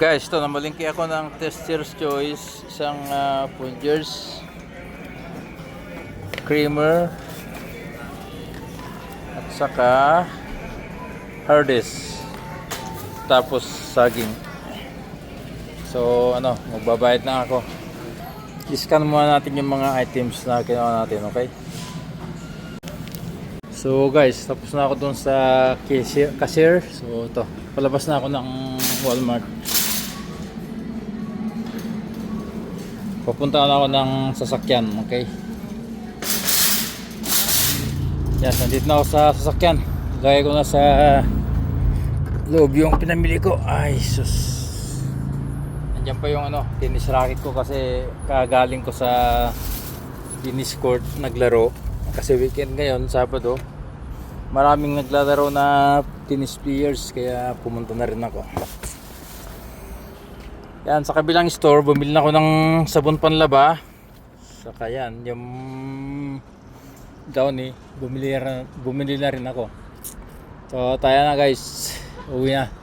Guys, ito namalingki ako ng Tester's Choice, isang uh, Folgers creamer at saka Hardest tapos saging. So ano, magbabayad na ako. I-scan muna natin yung mga items na kinuha natin, okay? So guys, tapos na ako dun sa cashier. So ito, palabas na ako ng Walmart. Papunta na ako ng sasakyan, okay? Yan, nandito na ako sa sasakyan. Lagay ko na sa loob yung pinamili ko. Ay, sus. Nandiyan pa yung ano, tennis racket ko kasi kagaling ko sa tennis court naglaro. Kasi weekend ngayon, Sabado. Maraming naglalaro na tennis players kaya pumunta na rin ako. Yan, sa kabilang store, bumili na ako ng sabon panlaba. Saka yan, yung Downy, bumili, na- bumili na rin ako. So, tayo na guys. Uwi na.